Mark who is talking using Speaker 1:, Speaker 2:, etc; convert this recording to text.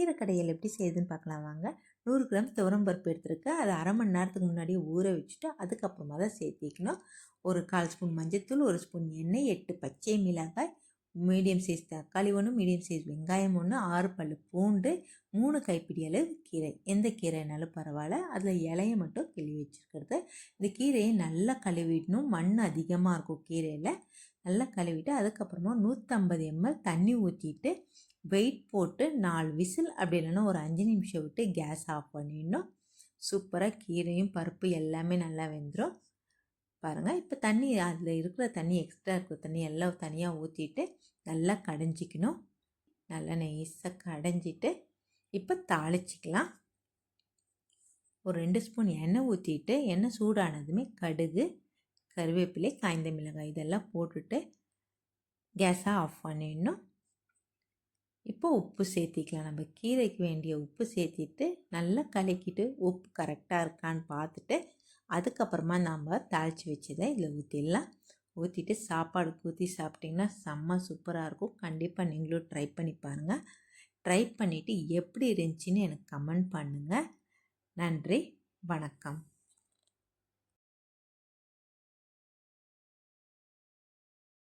Speaker 1: கீரை கடையில் எப்படி செய்யுதுன்னு பார்க்கலாம் வாங்க. நூறு கிராம் துவரம்பருப்பு எடுத்துருக்கேன். அதை அரை மணி நேரத்துக்கு முன்னாடியே ஊற வச்சுட்டு அதுக்கப்புறமா தான் சேர்த்திக்கணும். ஒரு கால் ஸ்பூன் மஞ்சத்தூள் ஒரு ஸ்பூன் எண்ணெய் எட்டு பச்சை மிளகாய் மீடியம் சைஸ் தக்காளி ஒன்று மீடியம் சைஸ் வெங்காயம் ஒன்று ஆறு பல் பூண்டு மூணு கைப்பிடி அளவு கீரை. எந்த கீரைனாலும் பரவாயில்ல. அதில் இலையை மட்டும் கிளி வச்சுருக்கிறது. இந்த கீரையை நல்லா கழுவிடணும். மண் அதிகமாக இருக்கும் கீரையில். நல்லா கழுவிட்டு அதுக்கப்புறமா நூற்றம்பது எம்எல் தண்ணி ஊற்றிட்டு வெயிட் போட்டு நாலு விசில் அப்படி இல்லைன்னா ஒரு அஞ்சு நிமிஷம் விட்டு கேஸ் ஆஃப் பண்ணிடணும். சூப்பராக கீரையும் பருப்பு எல்லாமே நல்லா வெந்துடும் பாருங்கள் இப்போ தண்ணி அதில் இருக்கிற தண்ணி எக்ஸ்ட்ரா இருக்கிற தண்ணி எல்லாம் தனியாக ஊற்றிட்டு நல்லா கடைஞ்சிக்கணும். நல்லா நைஸாக கடைஞ்சிட்டு இப்போ தாளிச்சிக்கலாம். ஒரு ரெண்டு ஸ்பூன் எண்ணெய் ஊற்றிட்டு எண்ணெய் சூடானதுமே கடுகு கருவேப்பிலை காய்ந்த மிளகாய் இதெல்லாம் போட்டுட்டு கேஸாக ஆஃப் பண்ணிடணும். இப்போ உப்பு சேர்த்திக்கலாம் நம்ம கீரைக்கு வேண்டிய உப்பு சேர்த்திட்டு நல்லா கலக்கிட்டு உப்பு கரெக்டாக இருக்கான்னு பார்த்துட்டு அதுக்கப்புறமா நம்ம தாளித்து வச்சதை இதில் ஊற்றிடலாம் ஊற்றிட்டு சாப்பாடு ஊற்றி சாப்பிட்டிங்கன்னா செம்ம சூப்பராக இருக்கும். கண்டிப்பாக நீங்களும் ட்ரை பண்ணி பாருங்கள் ட்ரை பண்ணிவிட்டு எப்படி இருந்துச்சின்னு எனக்கு கமெண்ட் பண்ணுங்கள் நன்றி. வணக்கம்.